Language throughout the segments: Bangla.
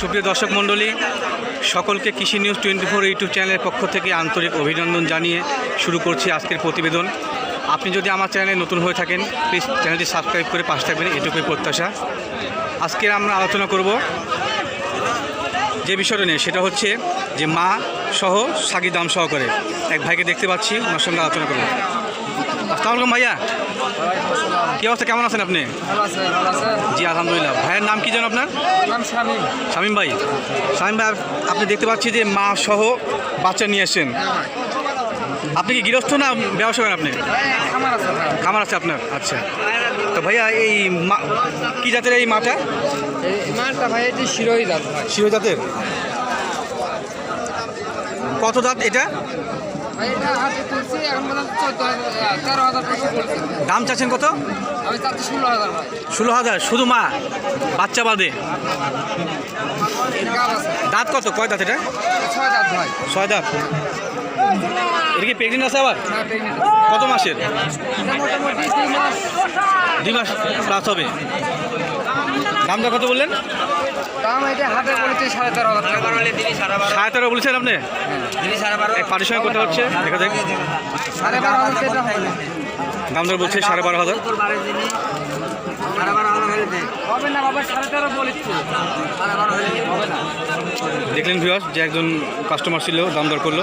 সুপ্রিয় দর্শক মণ্ডলী, সকলকে কৃষি নিউজ টোয়েন্টি ফোর ইউটিউব চ্যানেলের পক্ষ থেকে আন্তরিক অভিনন্দন জানিয়ে শুরু করছি আজকের প্রতিবেদন। আপনি যদি আমার চ্যানেলে নতুন হয়ে থাকেন প্লিজ চ্যানেলটি সাবস্ক্রাইব করে পাশে থাকবেন, এটুকুই প্রত্যাশা। আজকের আমরা আলোচনা করব যে বিষয়টা নিয়ে, সেটা হচ্ছে যে মা সহ সাগি দাম সহকারে। এক ভাইকে দেখতে পাচ্ছি, ওনার সঙ্গে আলোচনা করব। আসসালামু ভাইয়া। কী অবস্থা? কেমন আছেন আপনি? জি আলহামদুলিল্লাহ। ভাইয়ের নাম কি যেন আপনার? নাম শামীম। ভাই। শামীম ভাই আপনি দেখতে পাচ্ছি যে মা সহ বাচ্চা নিয়ে এসেছেন। আপনি কি গৃহস্থ না ব্যবসা করেন আপনি? খামার আছে আপনার? আচ্ছা। তো ভাইয়া এই মা কী জাতের এই মাটা? ভাই এটি শিরোই দাঁত ভাই। জাতের? কত দাঁত এটা? দাম চাচ্ছেন কত? ষোলো হাজার শুধু মা বাচ্চা বাদে। দাঁত কত? কয় দাঁত এটা? ছয় দাঁত এটা কি প্রেগনেন্ট আছে আবার? কত মাসের? দুই মাস। প্লাস হবে। দামটা কত বললেন? দাম এটা হাতে বলেছি সাড়ে তেরো সাড়ে তেরো বলছেন আপনি? এক পার্টির করতে হচ্ছে দেখা যাক। সাড়ে বারো হাজার টাকা হবে না দাম দর বলছে সাড়ে বারো হাজার। হবে না বাবা সাড়ে তেরো বলেছি। হবে না। দেখলেন ভিউয়ার্স যে একজন কাস্টমার ছিল দাম দর করল।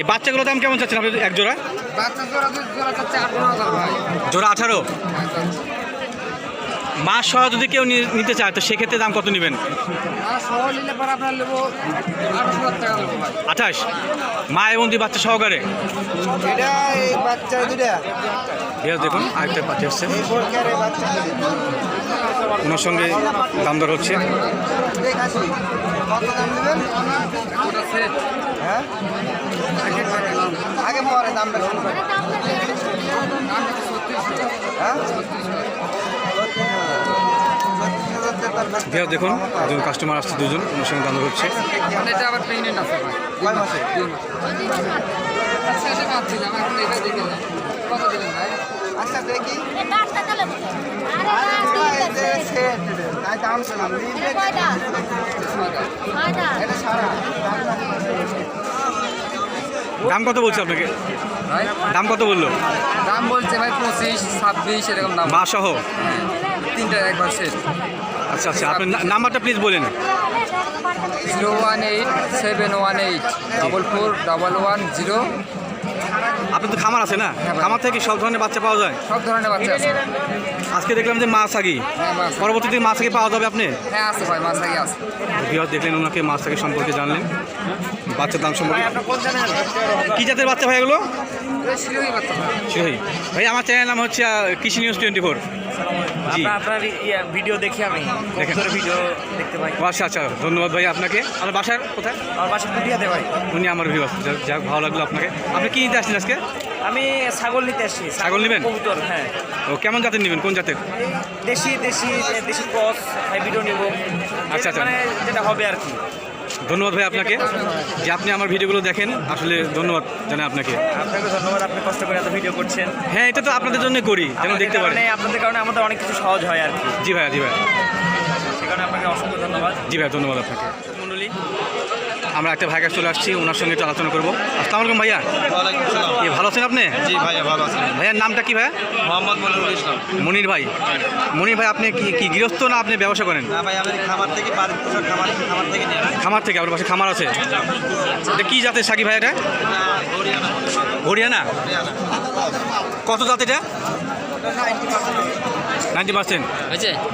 এই বাচ্চাগুলোর দাম কেমন চাচ্ছেন আপনি এক জোড়া জোড়া আঠারো? মাস সহ যদি কেউ নিতে চায় তো সেক্ষেত্রে দাম কত নেবেন? আঠাশ? মা এবং দুই বাচ্চা সহকারে? বাচ্চা দেখুন আরেকটা পাচ্ছি হচ্ছে বাচ্চা ওনার সঙ্গে দাম দর হচ্ছে। হ্যাঁ? আগে পরে দামটা হ্যাঁ ভিউয়ার্স দেখুন একজন কাস্টমার আসছে দুজন ওনার সঙ্গে দাম হচ্ছে মানে এটা আবার প্রেগনেন্ট আছে ভাই কয় মাসে? দুই মাস। আচ্ছা এটা বাদ দিলাম এখন এটা দেখে যান কত দিলেন ভাই? আচ্ছা দেখি। দাম শুনলাম এটা সারা। দাম কত বলছে আপনাকে? দাম কত বলল? দাম বলছে ভাই পঁচিশ ছাব্বিশ এরকম দাম। মা সহ তিনটা একবার শেষ আচ্ছা আচ্ছা আপনার নাম্বারটা প্লিজ বলেন। Zero one eight seven one eight double four double one zero. আপনার তো খামার আছে না? খামার থেকে সব ধরনের বাচ্চা পাওয়া যায়? সব ধরনের বাচ্চা আছে। আজকে দেখলাম যে মাছ আগি। হ্যাঁ পরবর্তীতে মাছ আগে পাওয়া যাবে আপনি? হ্যাঁ আছে ভাই মাছ আগে আছে। বিহার দেখলেন ওনাকে মাছ থেকে সম্পর্কে জানলেন। বাচ্চার দাম সম্পর্কে। কি জাতের বাচ্চা ভাই এগুলো? ভাই আমার চ্যানেল নাম হচ্ছে কৃষি নিউজ টোয়েন্টি ফোর জি। আপনার ভিডিও দেখি আমি। ভিডিও দেখতে পাই। আচ্ছা আচ্ছা ধন্যবাদ ভাই আপনাকে। আমার বাসার কোথায়? আমার বাসা পুরিয়াতে ভাই। উনি আমার ভিউ যাক ভালো লাগল আপনাকে। আপনি কি নিতে আসছেন আজকে? আমি ছাগল নিতে আসছি। ছাগল নেবেন? কবুতর হ্যাঁ। ও কেমন জাতের নেবেন? কোন জাতের? দেশি দেশি দেশি ক্রস হাইব্রিডও নেব। আচ্ছা, আচ্ছা। মানে যেটা হবে আর কি। ধন্যবাদ ভাই আপনাকে যে আপনি আমার ভিডিওগুলো দেখেন। আসলে ধন্যবাদ জানাই আপনাকে। আপনাকে ধন্যবাদ আপনি কষ্ট করে এত ভিডিও করছেন। হ্যাঁ এটা তো আপনাদের জন্য করি যেন দেখতে পারেন আপনাদের কারণে আমাদের অনেক কিছু সহজ হয় আর কি। জি ভাই জি ভাই। সে কারণে আপনাকে অসংখ্য ধন্যবাদ। জি ভাই ধন্যবাদ আপনাকে। মন্ডলী আমরা একটা ভাইকার চলে আসছি ওনার সঙ্গে একটু আলোচনা করব। আসসালামু আলাইকুম ভাইয়া। এ ভালো আছেন আপনি? জি ভাইয়া ভালো আছেন ভাইয়ার নামটা কি ভাইয়া? মোহাম্মদ মনিরুল ইসলাম। মনির ভাই। মনির ভাই আপনি কি কি গৃহস্থ না আপনি ব্যবসা করেন? না ভাই আমি খামার থেকে খামার খামার থেকে খামার থেকে আপনার পাশে খামার আছে? এটা কি জাতের সাকি ভাই এটা? হরিয়ানা। হরিয়ানা। কত জাত এটা? Ninety percent.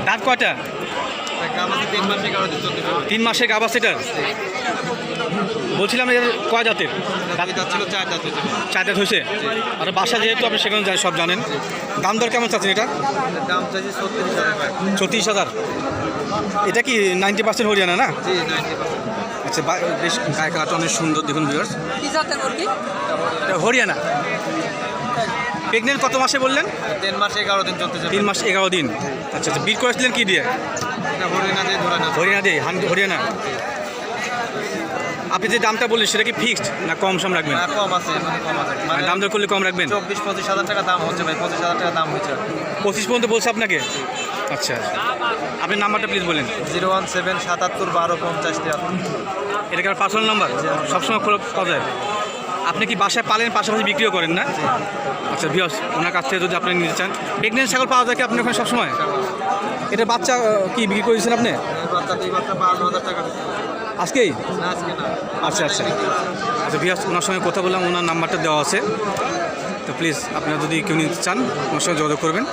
দাঁত কয়টা? তিন মাসে গাবা সেটার? বলছিলাম এর কয় জাতের? চার দাঁত হয়েছে। আর বাসা যেহেতু আপনি সেখানে যায় সব জানেন। দাম দর কেমন চাচ্ছেন এটা? দাম চাইছি ছত্রিশ হাজার। এটা কি নাইনটি পার্সেন্ট হরিয়ানা না? আচ্ছা বেশ গায়ে কালারটা অনেক সুন্দর দেখুন ভিউয়ার্স কি জাতের মুরগি? এটা হরিয়ানা। প্রেগনেন্ট কত মাসে বললেন? তিন মাসে এগারো দিন চলতেছে। তিন মাস এগারো দিন। আচ্ছা আচ্ছা বিট করেছিলেন কী দিয়ে? এটা হরিয়ানা আপনি যে দামটা বললেন সেটা কি ফিক্সড না কম সম রাখবেন? না, কম আছে মানে মানে মানে দাম দর করলে কম রাখবেন? চব্বিশ পঁচিশ হাজার টাকা দাম হচ্ছে ভাই পঁচিশ হাজার টাকা দাম হচ্ছে পঁচিশ পর্যন্ত বলছে আপনাকে? আচ্ছা আপনি নাম্বারটা প্লিজ বলেন। জিরো ওয়ান সেভেন সাতাত্তর বারো পঞ্চাশ তিয়াত্তর। এটা কি পার্সোনাল নাম্বার সবসময় খোলা পাওয়া যায়। আপনি কি বাসায় পালেন পাশাপাশি বিক্রিও করেন না? আচ্ছা বিয়স ওনার কাছ থেকে যদি আপনি নিতে চান। প্রেগনেন্ট ছাগল পাওয়া যায় কি আপনার ওখানে সবসময়? এটা বাচ্চা কি বিক্রি করেছেন আপনি। আজকেই? আচ্ছা আচ্ছা। আচ্ছা বিয়াস ওনার সঙ্গে কথা বললাম, ওনার নাম্বারটা দেওয়া আছে। তো প্লিজ আপনারা যদি কেউ নিতে চান, ওনার সঙ্গে যোগাযোগ করবেন।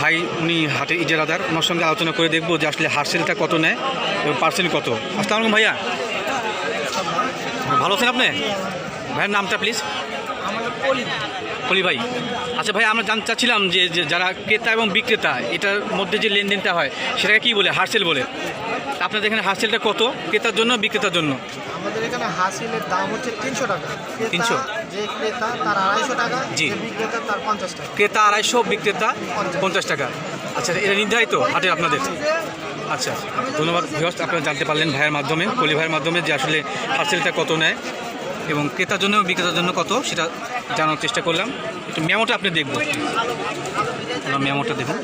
ভাই, উনি হাটের ইজারাদার, ওনার সঙ্গে আলোচনা করে দেখব যে আসলে হার্সেলটা কত নেয় এবং পার্সেন্ট কত। আসসালামু ভাইয়া। ভালো আছেন আপনি? ভাইয়ের নামটা প্লিজ কলি ভাই। আচ্ছা ভাই আমরা জানতে চাচ্ছিলাম যে যারা ক্রেতা এবং বিক্রেতা এটার মধ্যে যে লেনদেনটা হয় সেটাকে কী বলে? হার্সেল বলে। আপনাদের এখানে হার্সেলটা কত? ক্রেতার জন্য বিক্রেতার জন্য? আমাদের এখানে হাসিলের দাম হচ্ছে তিনশো টাকা। 300? যে ক্রেতা তার আড়াইশো টাকা। জি। বিক্রেতা তার পঞ্চাশ টাকা। ক্রেতা আড়াইশো বিক্রেতা পঞ্চাশ। টাকা। আচ্ছা এটা নির্ধারিত হাটের আপনাদের? আচ্ছা ধন্যবাদ ভিওস আপনারা জানতে পারলেন ভাইয়ের মাধ্যমে কলি ভাইয়ের মাধ্যমে যে আসলে পার্সেলটা কত নেয়। এবং ক্রেতার জন্য বিক্রেতার জন্য কত সেটা জানার চেষ্টা করলাম। একটু মেমোটা আপনি দেখব মেমোটা দেখুন।